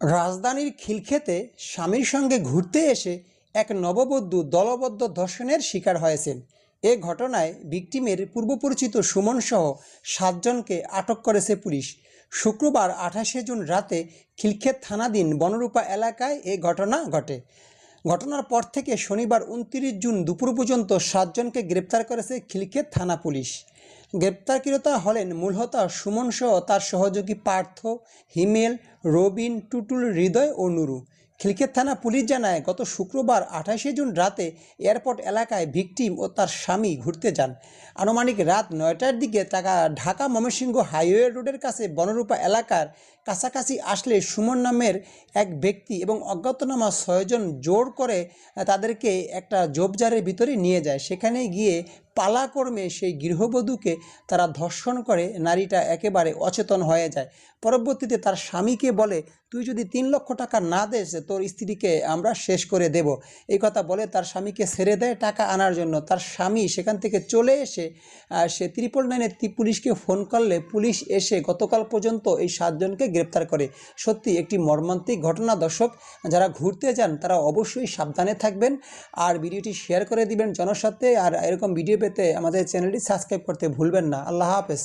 রাজধানীর খিলক্ষেতে স্বামীর সঙ্গে ঘুরতে এসে এক নববধূ দলবদ্ধ ধর্ষণের শিকার হয়েছেন। এ ঘটনায় ভিকটিমের পূর্বপরিচিত সুমনসহ সাতজনকে আটক করেছে পুলিশ। শুক্রবার আঠাশে জুন রাতে খিলক্ষেত থানাধীন বনরূপা এলাকায় এ ঘটনা ঘটে। ঘটনার পর থেকে শনিবার উনত্রিশ জুন দুপুর পর্যন্ত সাতজনকে গ্রেপ্তার করেছে খিলক্ষেত থানা পুলিশ। গ্রেপ্তারকৃতা হলেন মূলহতা সুমনসহ তার সহযোগী পার্থ হিমেল রবিন টুটুল হৃদয় ও নুরু। খিলক্ষেত থানা পুলিশ জানায়, গত শুক্রবার আঠাশে জুন রাতে এয়ারপোর্ট এলাকায় ভিকটিম ও তার স্বামী ঘুরতে যান। আনুমানিক রাত নয়টার দিকে টাকা, ঢাকা ময়মনসিংহ হাইওয়ে রোডের কাছে বনরূপা এলাকার কাছাকাছি আসলে সুমন নামের এক ব্যক্তি এবং অজ্ঞাতনামা ছয়জন জোর করে তাদেরকে একটা জোবজারের ভিতরে নিয়ে যায়। সেখানে গিয়ে পালাকর্মে সেই গৃহবধূকে তারা ধর্ষণ করে, নারীটা একেবারে অচেতন হয়ে যায়। পরবর্তীতে তার স্বামীকে বলে, তুই যদি তিন লক্ষ টাকা না দেস তোর স্ত্রীকে আমরা শেষ করে দেব। এই কথা বলে তার স্বামীকে ছেড়ে দেয় টাকা আনার জন্য। তার স্বামী সেখান থেকে চলে এসে সে ত্রিপল নাইনে পুলিশকে ফোন করলে পুলিশ এসে গতকাল পর্যন্ত এই সাতজনকে গ্রেপ্তার করে। সত্যি একটি মর্মান্তিক ঘটনা। দর্শক, যারা ঘুরতে যান তারা অবশ্যই সাবধানে থাকবেন আর ভিডিওটি শেয়ার করে দিবেন জনস্বার্থে। আর এরকম ভিডিও পেতে আমাদের চ্যানেলটি সাবস্ক্রাইব করতে ভুলবেন না। আল্লাহ হাফেজ।